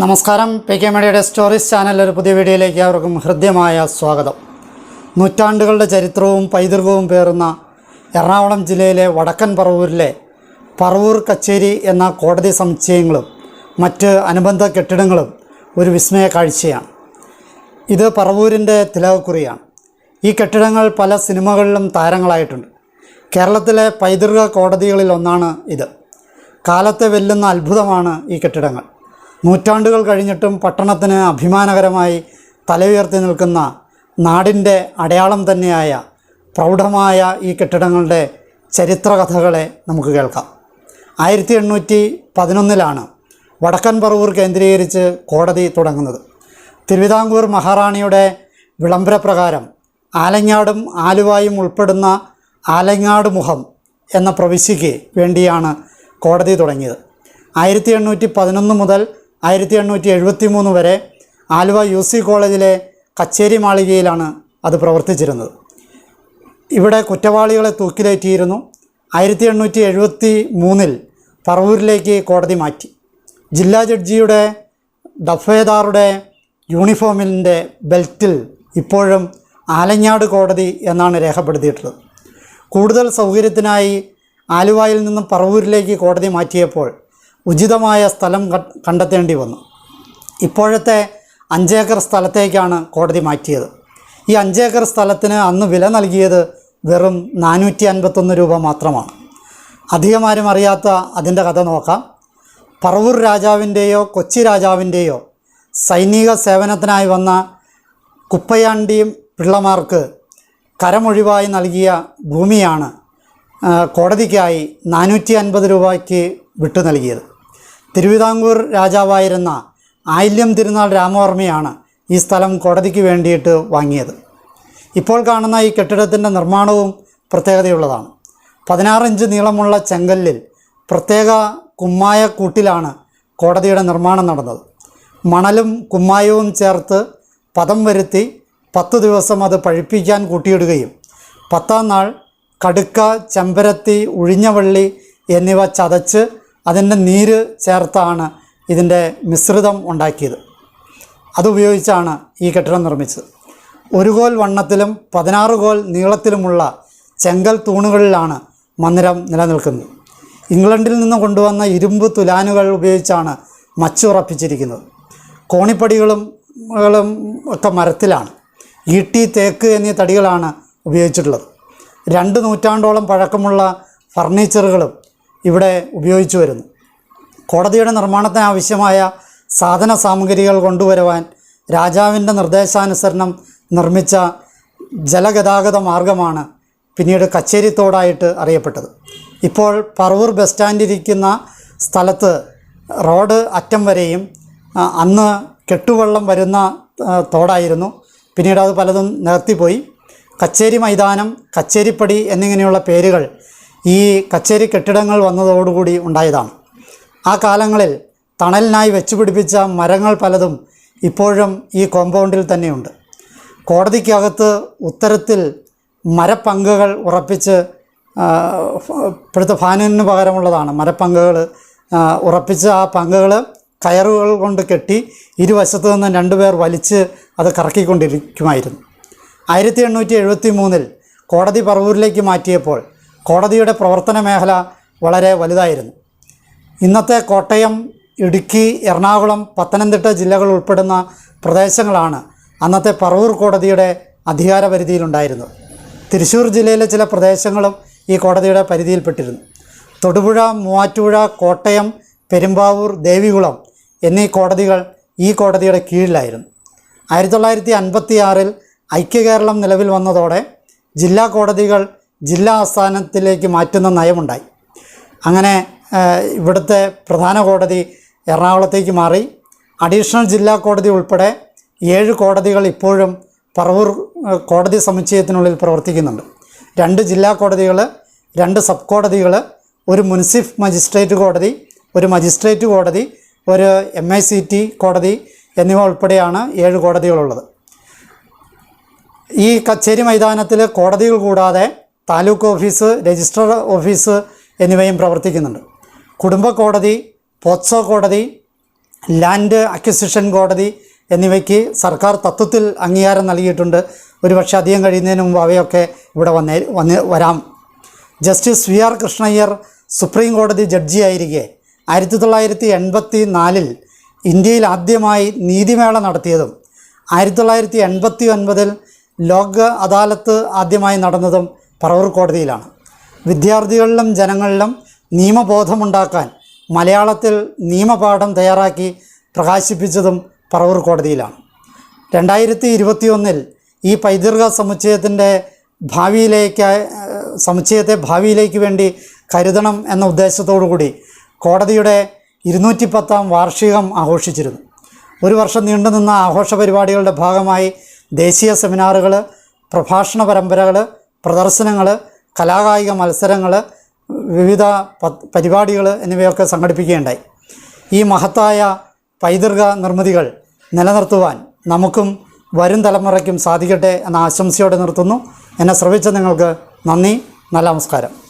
നമസ്കാരം. P K മീഡിയയുടെ stories ചാനലിൽ ഒരു പുതിയ വീഡിയോയിലേക്ക് അവർക്കും ഹൃദ്യമായ സ്വാഗതം. നൂറ്റാണ്ടുകളുടെ ചരിത്രവും പൈതൃകവും പേറുന്ന എറണാകുളം ജില്ലയിലെ വടക്കൻ പറവൂരിലെ പറവൂർ കച്ചേരി എന്ന കോടതി സമുച്ചയങ്ങളും മറ്റ് അനുബന്ധ കെട്ടിടങ്ങളും ഒരു വിസ്മയ കാഴ്ചയാണ്. ഇത് പറവൂരിന്റെ തിലകക്കുറിയാണ്. ഈ കെട്ടിടങ്ങൾ പല സിനിമകളിലും താരങ്ങളായിട്ടുണ്ട്. കേരളത്തിലെ പൈതൃക കോടതികളിൽ ഒന്നാണ് ഇത്. കാലത്തെ വെല്ലുന്ന അത്ഭുതമാണ് ഈ കെട്ടിടങ്ങൾ. നൂറ്റാണ്ടുകൾ കഴിഞ്ഞിട്ടും പട്ടണത്തിന് അഭിമാനകരമായി തലയുയർത്തി നിൽക്കുന്ന നാടിന്റെ അടയാളം തന്നെയായ പ്രൗഢമായ ഈ കെട്ടിടങ്ങളുടെ ചരിത്രകഥകളെ നമുക്ക് കേൾക്കാം. ആയിരത്തി എണ്ണൂറ്റി പതിനൊന്നിലാണ് വടക്കൻ പറവൂർ കേന്ദ്രീകരിച്ച് കോടതി തുടങ്ങുന്നത്. തിരുവിതാംകൂർ മഹാറാണിയുടെ വിളംബരപ്രകാരം ആലങ്ങാടും ആലുവായും ഉൾപ്പെടുന്ന ആലങ്ങാട് മുഖം എന്ന പ്രവിശ്യയ്ക്ക് വേണ്ടിയാണ് കോടതി തുടങ്ങിയത്. ആയിരത്തി എണ്ണൂറ്റി പതിനൊന്ന് മുതൽ ആയിരത്തി എണ്ണൂറ്റി എഴുപത്തി മൂന്ന് വരെ ആലുവ യു സി കോളേജിലെ കച്ചേരി മാളികയിലാണ് അത് പ്രവർത്തിച്ചിരുന്നത്. ഇവിടെ കുറ്റവാളികളെ തൂക്കിലേറ്റിയിരുന്നു. ആയിരത്തി എണ്ണൂറ്റി എഴുപത്തി മൂന്നിൽ പറവൂരിലേക്ക് കോടതി മാറ്റി. ജില്ലാ ജഡ്ജിയുടെ ഡഫേദാറുടെ യൂണിഫോമിന്റെ ബെൽറ്റിൽ ഇപ്പോഴും ആലങ്ങാട് കോടതി എന്നാണ് രേഖപ്പെടുത്തിയിട്ടുള്ളത്. കൂടുതൽ സൗകര്യത്തിനായി ആലുവായിൽ നിന്നും പറവൂരിലേക്ക് കോടതി മാറ്റിയപ്പോൾ ഉചിതമായ സ്ഥലം കണ്ടെത്തേണ്ടി വന്നു. ഇപ്പോഴത്തെ അഞ്ചേക്കർ സ്ഥലത്തേക്കാണ് കോടതി മാറ്റിയത്. ഈ അഞ്ചേക്കർ സ്ഥലത്തിന് അന്ന് വില നൽകിയത് വെറും നാനൂറ്റി അൻപത്തൊന്ന് രൂപ മാത്രമാണ്. അധികമാരും അറിയാത്ത അതിന്റെ കഥ നോക്കാം. പറവൂർ രാജാവിന്റെയോ കൊച്ചി രാജാവിന്റെയോ സൈനിക സേവനത്തിനായി വന്ന കുപ്പയാണ്ടിയും പിള്ളമാർക്ക് കരമൊഴിവായി നൽകിയ ഭൂമിയാണ് കോടതിക്കായി നാനൂറ്റി അൻപത് രൂപയ്ക്ക് വിട്ടു നൽകിയത്. തിരുവിതാംകൂർ രാജാവായിരുന്ന ആയില്യം തിരുനാൾ രാമവർമ്മയാണ് ഈ സ്ഥലം കോടതിക്ക് വേണ്ടിയിട്ട് വാങ്ങിയത്. ഇപ്പോൾ കാണുന്ന ഈ കെട്ടിടത്തിന്റെ നിർമ്മാണവും പ്രത്യേകതയുള്ളതാണ്. പതിനാറിഞ്ച് നീളമുള്ള ചെങ്കല്ലിൽ പ്രത്യേക കുമ്മായ കൂട്ടിലാണ് കോടതിയുടെ നിർമ്മാണം നടന്നത്. മണലും കുമ്മായവും ചേർത്ത് പദം വരുത്തി പത്ത് ദിവസം അത് പഴുപ്പിക്കാൻ കൂട്ടിയിടുകയും പത്താം നാൾ കടുക്ക ചെമ്പരത്തി ഉഴിഞ്ഞവള്ളി എന്നിവ ചതച്ച് അതിന്റെ നീര് ചേർത്താണ് ഇതിന്റെ മിശ്രിതം ഉണ്ടാക്കിയത്. അതുപയോഗിച്ചാണ് ഈ കെട്ടിടം നിർമ്മിച്ചത്. ഒരു കോൽ വണ്ണത്തിലും പതിനാറ് കോൽ നീളത്തിലുമുള്ള ചെങ്കൽ തൂണുകളിലാണ് മന്ദിരം നിലനിൽക്കുന്നത്. ഇംഗ്ലണ്ടിൽ നിന്ന് കൊണ്ടുവന്ന ഇരുമ്പ് തുലാനുകൾ ഉപയോഗിച്ചാണ് മച്ചുറപ്പിച്ചിരിക്കുന്നത് കോണിപ്പടികളും കളും ഒക്കെ മരത്തിലാണ്. ഈട്ടി തേക്ക് എന്നീ തടികളാണ് ഉപയോഗിച്ചിട്ടുള്ളത്. രണ്ട് നൂറ്റാണ്ടോളം പഴക്കമുള്ള ഫർണിച്ചറുകളും ഇവിടെ ഉപയോഗിച്ചു വരുന്നു. കോടതിയുടെ നിർമ്മാണത്തിന് ആവശ്യമായ സാധന സാമഗ്രികൾ കൊണ്ടുവരുവാൻ രാജാവിന്റെ നിർദ്ദേശാനുസരണം നിർമ്മിച്ച ജലഗതാഗത മാർഗമാണ് പിന്നീട് കച്ചേരിത്തോടായിട്ട് അറിയപ്പെട്ടത്. ഇപ്പോൾ പറവൂർ ബസ് സ്റ്റാൻഡിരിക്കുന്ന സ്ഥലത്ത് റോഡ് അറ്റം വരെയും അന്ന് കെട്ടുവെള്ളം വരുന്ന തോടായിരുന്നു. പിന്നീട് അത് പലതും നികത്തിപ്പോയി കച്ചേരി മൈതാനം കച്ചേരിപ്പടി എന്നിങ്ങനെയുള്ള പേരുകൾ ഈ കച്ചേരി കെട്ടിടങ്ങൾ വന്നതോടുകൂടി ഉണ്ടായതാണ്. ആ കാലങ്ങളിൽ തണലിനായി വെച്ചുപിടിപ്പിച്ച മരങ്ങൾ പലതും ഇപ്പോഴും ഈ കോമ്പൗണ്ടിൽ തന്നെയുണ്ട്. കോടതിക്കകത്ത് ഉത്തരത്തിൽ മരപ്പങ്കുകൾ ഉറപ്പിച്ച് ഇപ്പോഴത്തെ ഫാനിന് പകരമുള്ളതാണ്. മരപ്പങ്കുകൾ ഉറപ്പിച്ച് ആ പങ്കുകൾ കയറുകൾ കൊണ്ട് കെട്ടി ഇരുവശത്തു നിന്ന് രണ്ടുപേർ വലിച്ച് അത് കറക്കിക്കൊണ്ടിരിക്കുമായിരുന്നു. ആയിരത്തി എണ്ണൂറ്റി എഴുപത്തി മൂന്നിൽ കോടതി പറവൂരിലേക്ക് മാറ്റിയപ്പോൾ കോടതിയുടെ പ്രവർത്തന മേഖല വളരെ വലുതായിരുന്നു. ഇന്നത്തെ കോട്ടയം ഇടുക്കി എറണാകുളം പത്തനംതിട്ട ജില്ലകൾ ഉൾപ്പെടുന്ന പ്രദേശങ്ങളാണ് അന്നത്തെ പറവൂർ കോടതിയുടെ അധികാര പരിധിയിലുണ്ടായിരുന്നത്. തൃശ്ശൂർ ജില്ലയിലെ ചില പ്രദേശങ്ങളും ഈ കോടതിയുടെ പരിധിയിൽപ്പെട്ടിരുന്നു. തൊടുപുഴ മൂവാറ്റുപുഴ കോട്ടയം പെരുമ്പാവൂർ ദേവികുളം എന്നീ കോടതികൾ ഈ കോടതിയുടെ കീഴിലായിരുന്നു. ആയിരത്തി തൊള്ളായിരത്തി അൻപത്തി ആറിൽ ഐക്യകേരളം നിലവിൽ വന്നതോടെ ജില്ലാ കോടതികൾ ജില്ലാ ആസ്ഥാനത്തിലേക്ക് മാറ്റുന്ന നയമുണ്ടായി. അങ്ങനെ ഇവിടുത്തെ പ്രധാന കോടതി എറണാകുളത്തേക്ക് മാറി. അഡീഷണൽ ജില്ലാ കോടതി ഉൾപ്പെടെ ഏഴ് കോടതികൾ ഇപ്പോഴും പറവൂർ കോടതി സമുച്ചയത്തിനുള്ളിൽ പ്രവർത്തിക്കുന്നുണ്ട്. രണ്ട് ജില്ലാ കോടതികൾ രണ്ട് സബ് കോടതികൾ ഒരു മുൻസിഫ് മജിസ്ട്രേറ്റ് കോടതി ഒരു മജിസ്ട്രേറ്റ് കോടതി ഒരു എം ഐ സി ടി കോടതി എന്നിവ ഉൾപ്പെടെയാണ് ഏഴ് കോടതികളുള്ളത്. ഈ കച്ചേരി മൈതാനത്തിൽ കോടതികൾ കൂടാതെ താലൂക്ക് ഓഫീസ് രജിസ്ട്രാർ ഓഫീസ് എന്നിവയും പ്രവർത്തിക്കുന്നുണ്ട്. കുടുംബ കോടതി പോക്സോ കോടതി ലാൻഡ് അക്വിസിഷൻ കോടതി എന്നിവയ്ക്ക് സർക്കാർ തത്വത്തിൽ അംഗീകാരം നൽകിയിട്ടുണ്ട്. ഒരുപക്ഷെ അധികം കഴിയുന്നതിന് മുമ്പ് അവയൊക്കെ ഇവിടെ വന്നേ വന്ന് വരാം. Justice V R Krishna Iyer supreme കോടതി ജഡ്ജിയായിരിക്കെ. ആയിരത്തി തൊള്ളായിരത്തി എൺപത്തി നാലിൽ ഇന്ത്യയിൽ ആദ്യമായി നീതിമേള നടത്തിയതും ആയിരത്തി തൊള്ളായിരത്തി എൺപത്തി ഒൻപതിൽ ലോക അദാലത്ത് ആദ്യമായി നടന്നതും പറവൂർ കോടതിയിലാണ്. വിദ്യാർത്ഥികളിലും ജനങ്ങളിലും നിയമബോധമുണ്ടാക്കാൻ മലയാളത്തിൽ നിയമപാഠം തയ്യാറാക്കി പ്രകാശിപ്പിച്ചതും പറവൂർ കോടതിയിലാണ്. രണ്ടായിരത്തി ഇരുപത്തിയൊന്നിൽ ഈ പൈതൃക സമുച്ചയത്തിന്റെ ഭാവിയിലേക്ക് സമുച്ചയത്തെ ഭാവിയിലേക്ക് വേണ്ടി കരുതണം എന്ന ഉദ്ദേശത്തോടു കൂടി കോടതിയുടെ ഇരുന്നൂറ്റി പത്താം വാർഷികം ആഘോഷിച്ചിരുന്നു. ഒരു വർഷം നീണ്ടുനിന്ന ആഘോഷ പരിപാടികളുടെ ഭാഗമായി ദേശീയ സെമിനാറുകൾ പ്രഭാഷണ പരമ്പരകൾ പ്രദർശനങ്ങൾ കലാകായിക മത്സരങ്ങൾ വിവിധ പരിപാടികൾ എന്നിവയൊക്കെ സംഘടിപ്പിക്കുകയുണ്ടായി. ഈ മഹത്തായ പൈതൃക നിർമ്മിതികൾ നിലനിർത്തുവാൻ നമുക്കും വരും തലമുറയ്ക്കും സാധിക്കട്ടെ എന്ന ആശംസയോടെ നിർത്തുന്നു. എന്നെ ശ്രവിച്ച നിങ്ങൾക്ക് നന്ദി നല്ല നമസ്കാരം.